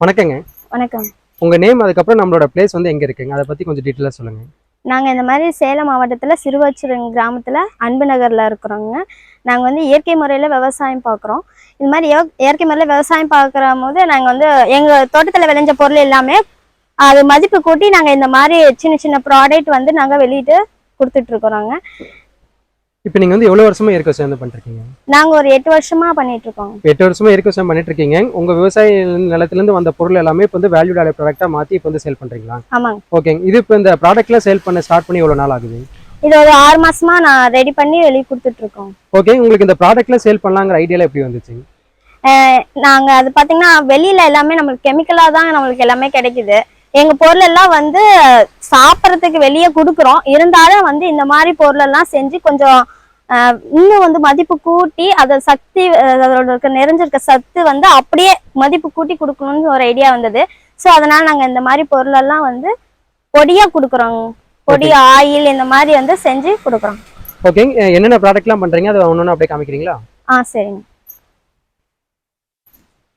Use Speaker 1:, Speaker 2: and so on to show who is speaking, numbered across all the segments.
Speaker 1: வணக்கங்க.
Speaker 2: வணக்கம்.
Speaker 1: உங்க நேம் அதுக்கப்புறம் நம்மளோட பிளேஸ் வந்து எங்க இருக்குங்க? அதை பத்தி கொஞ்சம் டீட்டெயிலாக சொல்லுங்க.
Speaker 2: நாங்கள் இந்த மாதிரி சேலம் மாவட்டத்தில் சிறுவச்சுரங்க கிராமத்தில் அன்பு நகரில் இருக்கிறோங்க. நாங்கள் வந்து இயற்கை முறையில் விவசாயம் பார்க்குறோம் இந்த மாதிரி இய- இயற்கை முறையில் விவசாயம் பார்க்குற போது நாங்கள் வந்து எங்கள் தோட்டத்தில் விளைஞ்ச பொருள் எல்லாமே அது மதிப்பு கூட்டி நாங்கள் இந்த மாதிரி சின்ன சின்ன ப்ராடக்ட் வந்து நாங்கள் வெளியிட்டு கொடுத்துட்ருக்குறோங்க
Speaker 1: இப்போ நீங்க வந்து எவ்வளவு வருஷமா இயற்கை விவசாயம் வந்து பண்ணிருக்கீங்க?
Speaker 2: நாங்கள் ஒரு எட்டு வருஷமாக பண்ணிகிட்ருக்கோங்க
Speaker 1: இப்ப எட்டு வருஷமா இயற்கை விவசாயம் பண்ணிட்டு இருக்கீங்க உங்க விவசாய நிலத்திலிருந்து வந்த பொருள் எல்லாமே இப்போ வந்து வேல்யூ ஆட் ப்ராடக்டா மாத்தி இப்போ வந்து சேல் பண்றீங்களா?
Speaker 2: ஆமாங்க.
Speaker 1: ஓகேங்க இது இப்போ இந்த ப்ராடக்ட்ல சேல் பண்ண ஸ்டார்ட் பண்ணி எவ்வளவு நாள் ஆகுது?
Speaker 2: இது ஒரு ஆறு மாசமா நான் ரெடி பண்ணி வெளியே கொடுத்துட்ருக்கோம்
Speaker 1: ஓகே உங்களுக்கு இந்த ப்ராடக்ட்ல சேல் பண்ணலாங்கிற ஐடியால எப்படி வந்துச்சு?
Speaker 2: நாங்கள் அது பார்த்தீங்கன்னா வெளியில எல்லாமே நம்மளுக்கு கெமிக்கலாக தான் நம்மளுக்கு எல்லாமே கிடைக்குது. எங்க பொருள் எல்லாம் வந்து சாப்பிட்றதுக்கு வெளியே கொடுக்குறோம். இருந்தாலும் வந்து இந்த மாதிரி பொருள் எல்லாம் செஞ்சு கொஞ்சம் இன்னும் வந்து மதிப்பு கூட்டி அதை சக்தி அதோட இருக்க நிறைஞ்சிருக்க சத்து வந்து அப்படியே மதிப்பு கூட்டி கொடுக்கணும்னு ஒரு ஐடியா வந்தது. ஸோ அதனால நாங்க இந்த மாதிரி பொருள் எல்லாம் வந்து பொடியா கொடுக்குறோங்க பொடி ஆயில் இந்த மாதிரி வந்து செஞ்சு கொடுக்குறோம்.
Speaker 1: ஓகேங்க என்னென்ன ப்ராடக்ட்லாம் பண்றீங்க? அதை ஒன்று அப்படியே காமிக்கிறீங்களா?
Speaker 2: ஆ சரிங்க.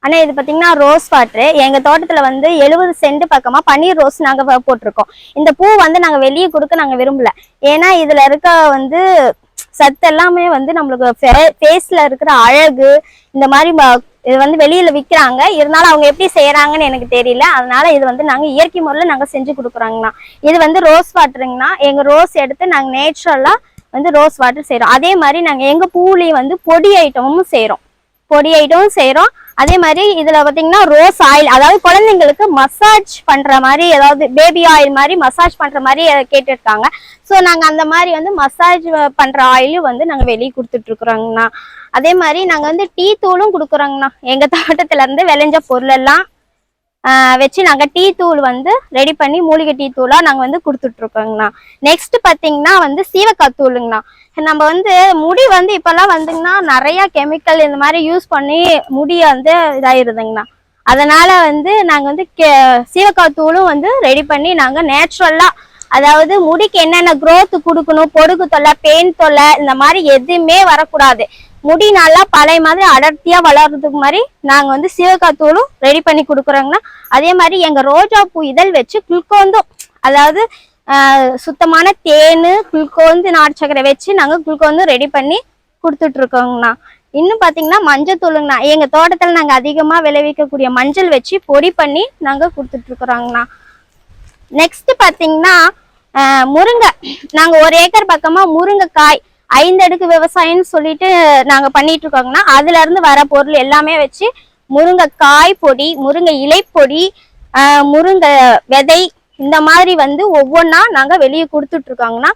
Speaker 2: ஆனா இது பார்த்தீங்கன்னா ரோஸ் வாட்ரு எங்க தோட்டத்துல வந்து எழுபது சென்ட் பக்கமா பன்னீர் ரோஸ் நாங்க போட்டிருக்கோம். இந்த பூ வந்து நாங்க வெளியே கொடுக்க நாங்க விரும்பல. ஏன்னா இதுல இருக்க வந்து சத்து எல்லாமே வந்து நம்மளுக்கு ஃபேஸ்ல இருக்கிற அழகு இந்த மாதிரி இது வந்து வெளியில விக்கிறாங்க. இருந்தாலும் அவங்க எப்படி செய்யறாங்கன்னு எனக்கு தெரியல. அதனால இது வந்து நாங்க இயற்கை முறையில் நாங்க செஞ்சு கொடுக்குறோங்கண்ணா. இது வந்து ரோஸ் வாட்டருங்கண்ணா எங்க ரோஸ் எடுத்து நாங்க நேச்சுரலா வந்து ரோஸ் வாட்டர் செய்யறோம் அதே மாதிரி நாங்க எங்க பூலையும் வந்து பொடி ஐட்டமும் செய்யறோம் பொடி ஐட்டமும் செய்யறோம் அதே மாதிரி இதுல பாத்தீங்கன்னா ரோஸ் ஆயில் அதாவது குழந்தைங்களுக்கு மசாஜ் பண்ற மாதிரி ஏதாவது பேபி ஆயில் மாதிரி மசாஜ் பண்ற மாதிரி கேட்டுருக்காங்க. கேட்டிருக்காங்க ஸோ நாங்க அந்த மாதிரி வந்து மசாஜ் பண்ற ஆயிலும் வந்து நாங்க வெளியே கொடுத்துட்டு இருக்கிறோங்கண்ணா அதே மாதிரி நாங்க வந்து டீ தூளும் கொடுக்குறோங்கண்ணா எங்க தோட்டத்துல இருந்து விளைஞ்ச பொருள் எல்லாம் வச்சு நாங்க டீ தூள் வந்து ரெடி பண்ணி மூலிகை டீ தூளா நாங்க வந்து கொடுத்துட்டு இருக்கோங்கண்ணா நெக்ஸ்ட் பாத்தீங்கன்னா வந்து சீவக்காய் தூளுங்கண்ணா. நம்ம வந்து முடி வந்து இப்பெல்லாம் வந்துங்கன்னா நிறைய கெமிக்கல் இந்த மாதிரி யூஸ் பண்ணி முடி வந்து இதாயிருதுங்கண்ணா. அதனால வந்து நாங்கள் வந்து கெ- சீவக்காய் தூளும் வந்து ரெடி பண்ணி நாங்கள் நேச்சுரலாக அதாவது முடிக்கு என்னென்ன growth கொடுக்கணும் பொடுகு தொல்லை பெயின் தொல்லை இந்த மாதிரி எதுவுமே வரக்கூடாது. முடி நல்லா பழைய மாதிரி அடர்த்தியா வளர்றதுக்கு மாதிரி நாங்க வந்து சீவக்காய் தூளும் ரெடி பண்ணி கொடுக்குறோங்கண்ணா. அதே மாதிரி எங்க ரோஜா பூ இதழ் வச்சு குளுக்கோந்தும் அதாவது சுத்தமான தேன் குளுக்கோந்து நாட்டு சக்கரை வச்சு நாங்கள் குளுக்கோந்து ரெடி பண்ணி கொடுத்துட்ருக்கோங்கண்ணா. இன்னும் பார்த்தீங்கன்னா மஞ்சள் தூளுங்கண்ணா. எங்கள் தோட்டத்தில் நாங்கள் அதிகமாக விளைவிக்கக்கூடிய மஞ்சள் வச்சு பொடி பண்ணி நாங்கள் கொடுத்துட்ருக்குறோங்கண்ணா நெக்ஸ்ட்டு பார்த்தீங்கன்னா முருங்கை. நாங்கள் ஒரு ஏக்கர் பக்கமாக முருங்கைக்காய் ஐந்து அடுக்கு விவசாயம்னு சொல்லிட்டு நாங்கள் பண்ணிட்டு இருக்கோங்கன்னா அதுலேருந்து வர பொருள் எல்லாமே வச்சு முருங்கைக்காய் பொடி முருங்கை இலை பொடி முருங்கை விதை இந்த மாதிரி வந்து ஒவ்வொன்றா நாங்கள் வெளியே கொடுத்துட்டு இருக்கோங்கன்னா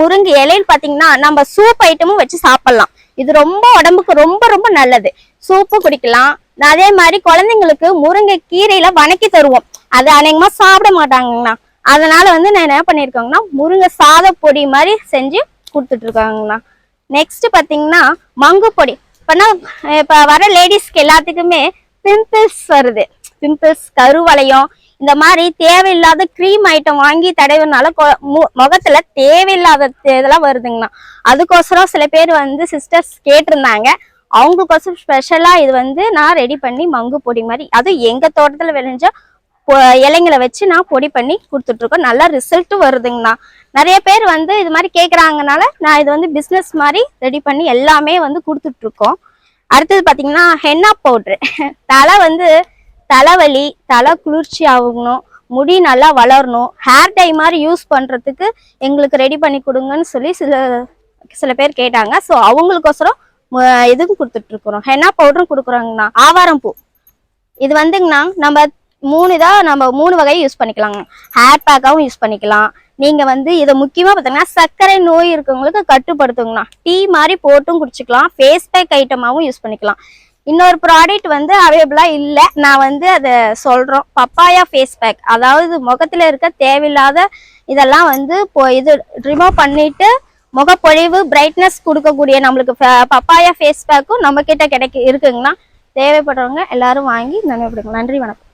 Speaker 2: முருங்கை இலையில் பார்த்தீங்கன்னா நம்ம சூப் ஐட்டமும் வச்சு சாப்பிட்லாம். இது ரொம்ப உடம்புக்கு ரொம்ப ரொம்ப நல்லது. சூப்பு குடிக்கலாம். அதே மாதிரி குழந்தைங்களுக்கு முருங்கை கீரையில வணக்கி தருவோம். அது அநேகமாக சாப்பிட மாட்டாங்கண்ணா அதனால வந்து நான் என்ன பண்ணியிருக்காங்கன்னா முருங்கை சாத பொடி மாதிரி செஞ்சு கொடுத்துட்டு இருக்காங்கண்ணா நெக்ஸ்ட் பார்த்தீங்கன்னா மங்கு பொடி. இப்பனா இப்போ வர லேடிஸ்க்கு எல்லாத்துக்குமே பிம்பிள்ஸ் வருது. பிம்பிள்ஸ் கருவளையம் இந்த மாதிரி தேவையில்லாத க்ரீம் ஐட்டம் வாங்கி தடவினால கொ- மு- முகத்துல தேவையில்லாத தே- இதெல்லாம் வருதுங்கண்ணா. அதுக்கோசரம் சில பேர் வந்து சிஸ்டர்ஸ் கேட்டிருந்தாங்க. அவங்களுக்கோசரம் ஸ்பெஷலா இது வந்து நான் ரெடி பண்ணி மங்கு பொடி மாதிரி அதுவும் எங்க தோட்டத்துல விளைஞ்ச இலைங்களை வச்சு நான் பொடி பண்ணி கொடுத்துட்டு இருக்கோம் நல்லா ரிசல்ட்டும் வருதுங்கண்ணா. நிறைய பேர் வந்து இது மாதிரி கேக்குறாங்கனால நான் இது வந்து பிசினஸ் மாதிரி ரெடி பண்ணி எல்லாமே வந்து கொடுத்துட்டு இருக்கோம் அடுத்தது பாத்தீங்கன்னா ஹென்னா பவுட்ரு தலை வந்து தலைவலி தலை குளிர்ச்சி ஆகணும் முடி நல்லா வளரணும் ஹேர் டை மாதிரி யூஸ் பண்ணுறதுக்கு எங்களுக்கு ரெடி பண்ணி கொடுங்கன்னு சொல்லி சில சில பேர் கேட்டாங்க. ஸோ அவங்களுக்கோசரம் இதுவும் கொடுத்துட்ருக்குறோம் ஹென்னா பவுடரும் கொடுக்குறோங்கண்ணா. ஆவாரம் பூ. இது வந்துங்கண்ணா நம்ம மூணு தான் நம்ம மூணு வகையை யூஸ் பண்ணிக்கலாங்க. ஹேர் பேக்காகவும் யூஸ் பண்ணிக்கலாம். நீங்கள் வந்து இதை முக்கியமாக பார்த்தீங்கன்னா சர்க்கரை நோய் இருக்கவங்களுக்கு கட்டுப்படுத்துங்கண்ணா. டீ மாதிரி போட்டும் குடிச்சிக்கலாம். ஃபேஸ் பேக் ஐட்டமாகவும் யூஸ் பண்ணிக்கலாம். இன்னொரு ப்ராடக்ட் வந்து அவைலபிளா இல்லை. நான் வந்து அதை சொல்றோம். பப்பாயா ஃபேஸ் பேக் அதாவது முகத்துல இருக்க தேவையில்லாத இதெல்லாம் வந்து இப்போ இது ரிமூவ் பண்ணிட்டு முகப்பொழிவு பிரைட்னஸ் கொடுக்கக்கூடிய நம்மளுக்கு பப்பாயா ஃபேஸ் பேக்கும் நம்ம கிட்ட கிடைக்க இருக்குங்கண்ணா தேவைப்படுறவங்க எல்லாரும் வாங்கி நன்மைப்படுங்க. நன்றி வணக்கம்.